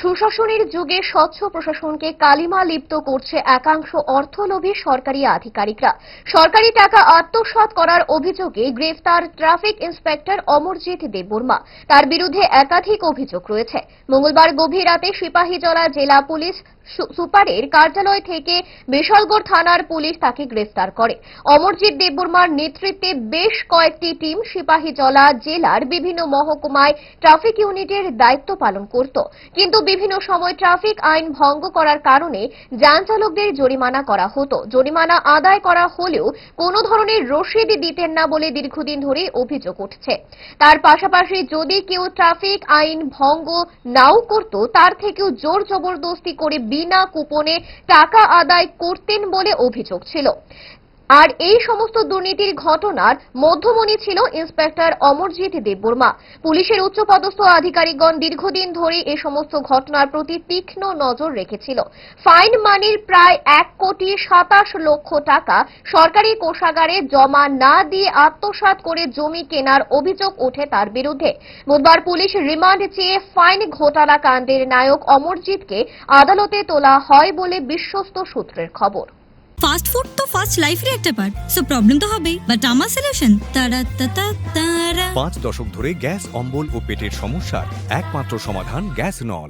সুশাসনের যুগে স্বচ্ছ প্রশাসনকে কালিমা লিপ্ত করছে একাংশ অর্থলোভী সরকারি আধিকারিকরা। সরকারি টাকা আত্মসাত করার অভিযোগে গ্রেফতার ট্রাফিক ইন্সপেক্টর অমরজিৎ দেববর্মা। তার বিরুদ্ধে একাধিক অভিযোগ রয়েছে। মঙ্গলবার গভীর রাতে সিপাহীজলা জেলা পুলিশ সুপারের কার্যালয় থেকে বিশালগড় থানার পুলিশ তাকে গ্রেফতার করে। অমরজিৎ দেববর্মার নেতৃত্বে বেশ কয়েকটি টিম সিপাহীজলা জেলার বিভিন্ন মহকুমায় ট্রাফিক ইউনিটের দায়িত্ব পালন করত। কিন্তু বিভিন্ন সময় ট্রাফিক আইন ভঙ্গ করার কারণে যান চালকদের জরিমানা করা হতো। জরিমানা আদায় করা হলেও কোনো ধরনের রসিদ দিতেন না বলে দীর্ঘদিন ধরে অভিযোগ উঠছে। তার পাশাপাশি যদি কেউ ট্রাফিক আইন ভঙ্গ নাও করত, তার থেকেও জোর জবরদস্তি করে বিনা কুপনে টাকা আদায় করতেন বলে অভিযোগ ছিল। আর এই সমস্ত দুর্নীতির ঘটনার মধ্যমণি ছিল ইন্সপেক্টর অমরজিৎ দেববর্মা। পুলিশের উচ্চপদস্থ আধিকারিকগণ দীর্ঘদিন ধরে এ সমস্ত ঘটনার প্রতি তীক্ষ্ণ নজর রেখেছিল। ফাইন মানির প্রায় এক কোটি সাতাশ লক্ষ টাকা সরকারি কোষাগারে জমা না দিয়ে আত্মসাৎ করে জমি কেনার অভিযোগ ওঠে তার বিরুদ্ধে। বুধবার পুলিশ রিমান্ড চেয়ে ফাইন ঘোটালা কাণ্ডের নায়ক অমরজিৎকে আদালতে তোলা হয় বলে বিশ্বস্ত সূত্রের খবর। ফাস্ট ফুড তো ফাস্ট লাইফের একটা পার্ট সো প্রবলেম তো হবেই। বাট আমার সলিউশন তারা তারা তারা। পাঁচ দশক ধরে গ্যাস, অম্বল ও পেটের সমস্যার একমাত্র সমাধান গ্যাস নল।